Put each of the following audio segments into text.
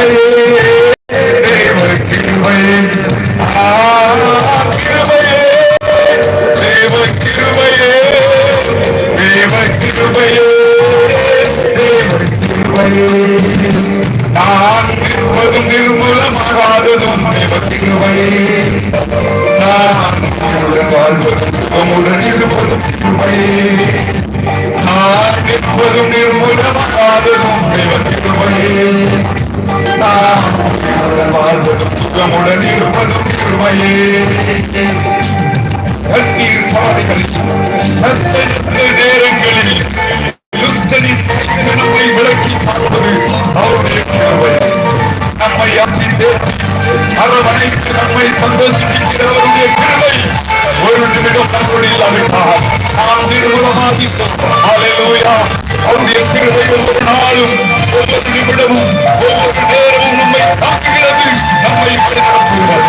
கிருபையே நம்மை அம்பி சேர்த்து அரவணைத்து நம்மை சந்தோஷிக்கிற அவருடைய கிருபை ஒரு நிமிடம் நம்முடைய இல்லாவிட்டால் நாம் நிர்மூலமாகிட்டோம் ஹalleluya அவருடைய கிருபை ஒவ்வொரு நாளும் ஒவ்வொரு நிமிடமும் ஒவ்வொரு நேரமும் நம்மை தாக்குகிறது நம்மை வழிநடத்துகிறது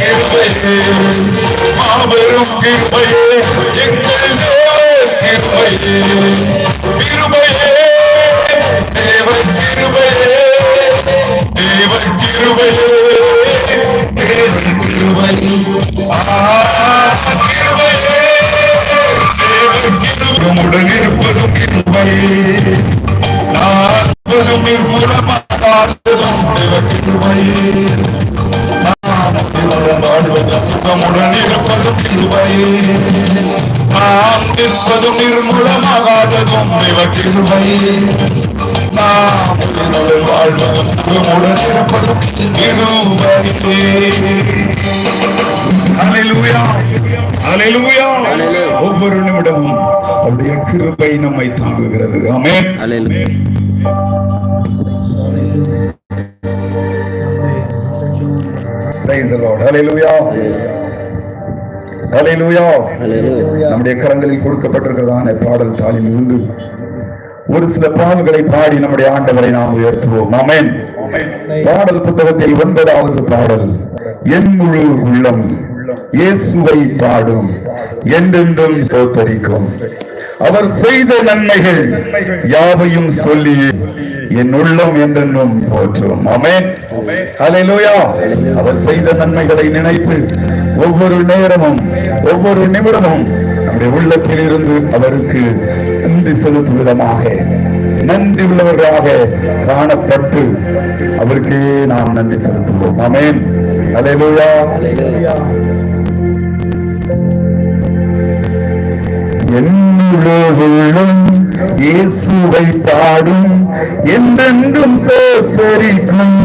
கிருபையே மாபெரும் கிருபையே எங்கள் தேவ கிருபையே கிருபையே தேவ கிருபையே தேவ கிருபையே தேவ கிருபையே இருப்பதும் கிருபையே வாழ்வதும் சுகமுடன் இருப்பதும் நாம் நிற்பதும் நிர்மூலமாகாததும் தேவ கிருபையே நாம் வாழ்வதும் சுகமுடன் இருப்பதும் கிருபையே ஒவ்வொரு நிமிடமும் அவருடைய கிருபை நம்மை தாங்குகிறது ஆமென் praise the lord hallelujah Hallelujah. நம்முடைய கரங்களில் கொடுக்கப்பட்டிருக்கிறதான பாடல் தாளில் இருந்து ஒரு சில பாடல்களை பாடி நம்முடைய ஆண்டவரை நாம் உயர்த்துவோம். ஆமென் பாடல் புத்தகத்தில் ஒன்பதாவது பாடல் என் முழு உள்ளம் இயேசுவை பாடும் என்றென்றும் ஸ்தோத்தரிக்கும். அவர் செய்த நன்மைகள் யாவையும் சொல்லி என் உள்ளம் என்றென்றும் போற்றும். ஆமென் ஹalleluya அவர் செய்த நன்மைகளை நினைத்து ஒவ்வொரு நேரமும் ஒவ்வொரு நிமிடமும் நம்முடைய உள்ளத்தில் இருந்து அவருக்கு நன்றி செலுத்தும் விதமாக நன்றி உள்ளவர்களாக காணப்பட்டு அவருக்கே நாம் நன்றி செலுத்துவோம். அமேன் ஹalleluya. என்னுள்ளம் இயேசுவை பாடும் என்றென்றும் சோத்தரிக்கும்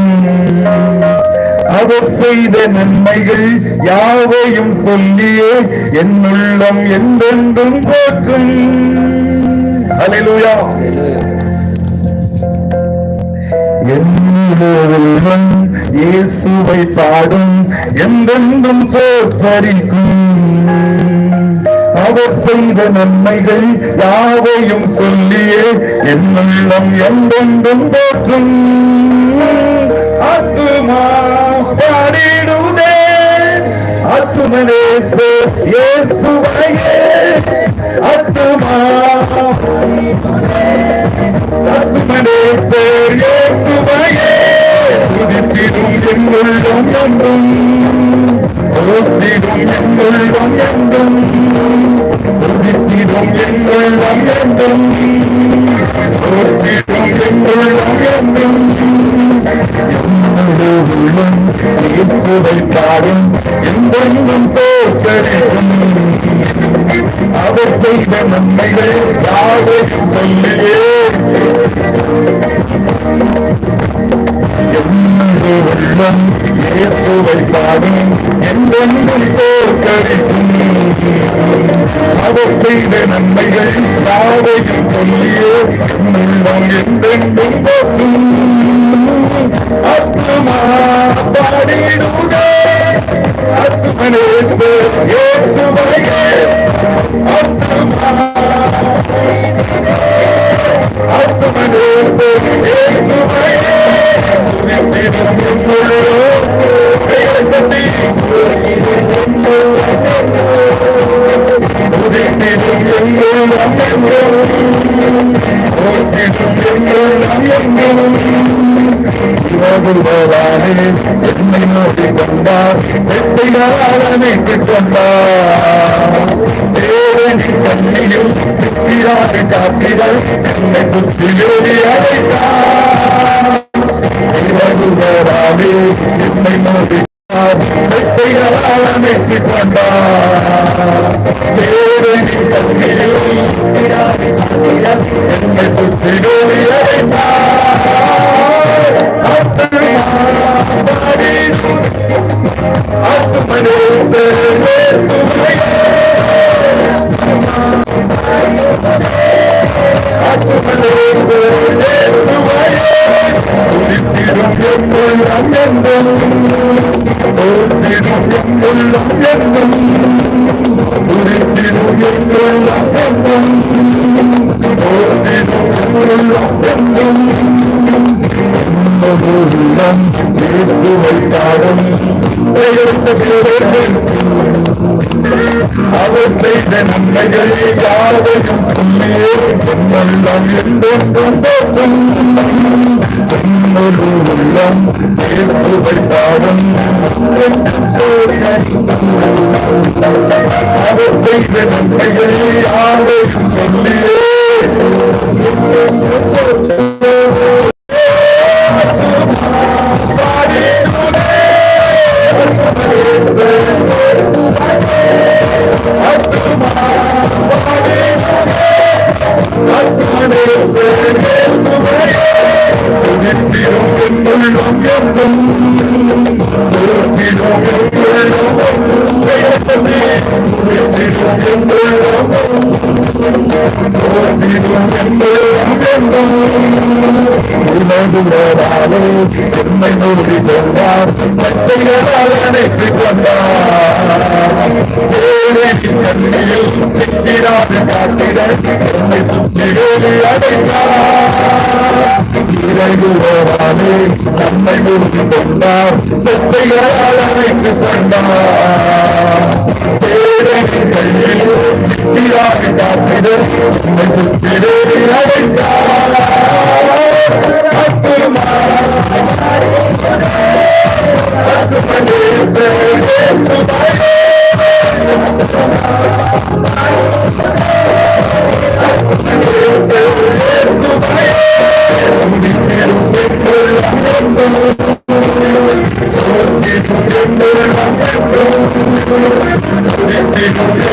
செய்த நன்மைகள் யாவையும் சொல்லியே என்னுள்ளம் என்றென்றும் போற்றும். அல்லேலூயா என்னுள்ளம் இயேசுவை பாடும் என்றென்றும் சோத்தரிக்கும் அவர் செய்த நன்மைகள் யாவையும் சொல்லியே என்னுள்ளம் என்றென்றும் போற்றும். ஆத்துமா. பாடிடுதே. ஆத்துமனேசு சூழும் இயேசுவை பாடும் என்றென்றும் தோற்கடிக்கும் அவர் செய்த நன்மைகள் யாவையும் சொல்லியே என்னுடைய உள்ளம் இயேசுவை பாடும் என்றென்றும் தோற்கடிக்கும் அவர் செய்த நன்மைகள் யாவையும் சொல்லியே உள்ளம் என்றென்றும் போற்றும். அத்துமா பாடிடுதே அத்துமனேசு இயேசுவையே அத்துமா அத்துமனேசு தேவனி கண்ணியில் சித்திராக காத்திடல் என்னை சுற்றி ஓடி அவர் செய்த நன்மைகளை யாவையும் சொல்லியே உள்ளம் என்றென்றும் போற்றும் என்னொரு உள்ளம் இயேசுவை பாடும் அவர் செய்த நன்மைகளை யாவையும் சொல்லியே என்னை நோக்கி கொண்டார் சட்டைகளால் அணைத்துக் கொண்டார் சித்திராது காட்டிட என்னை சுற்றி அடைத்தார் சிறகுவாரே நம்மை நோக்கி கொண்டார். சட்டைகளால் அமைத்து கொண்டார் ஏழையின் காத்திட. சித்திராது காட்டிட என்னை சுற்றி ஓடி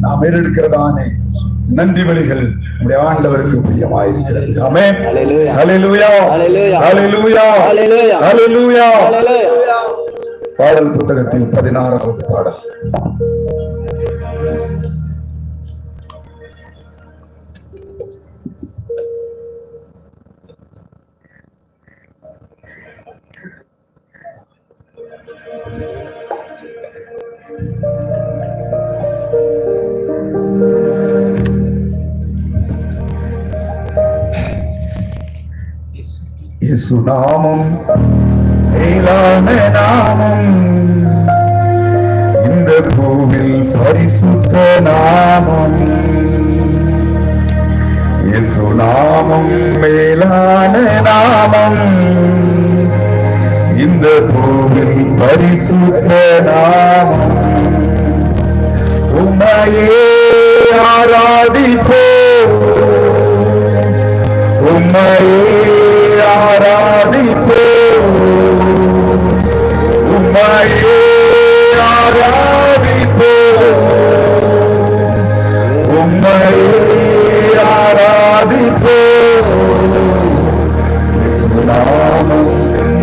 நாம் ஏறெடுக்கிறதானே. நன்றி வழிகள் நம்முடைய ஆண்டவருக்கு பிரியமாயிருக்கிறது. Hallelujah. பாடல் புத்தகத்தில் பதினாறாவது பாடல். இயேசு நாமம் மேலான நாமம். இந்த பூவில் பரிசுத்த நாமம். இயேசு நாமம் மேலான நாமம். இந்த பூவில் பரிசுத்த நாமம்.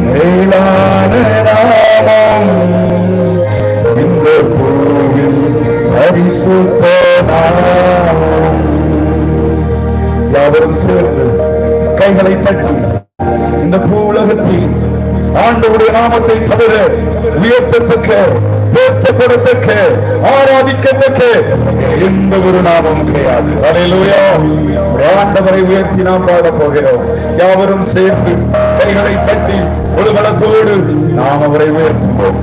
மேலான நாமம். இந்த பூவில் பரிசுத்த நாமம் யாவரும் சேர்ந்து கைகளை தட்டி இந்த பூ உலகத்தில் ஆண்டவருடைய நாமத்தை தவிர உயர்த்தத்தக்க போற்றப்படத்தக்க ஆராதிக்கத்தக்க எந்த ஒரு நாமமும் கிடையாது. அலையிலோயா. ஆண்டவரை உயர்த்தி நாம் பாடப்போகிறோம் யாவரும் சேர்ந்து கைகளை தட்டி ஒரு பலத்தோடு நாம் அவரை உயர்த்துவோம்.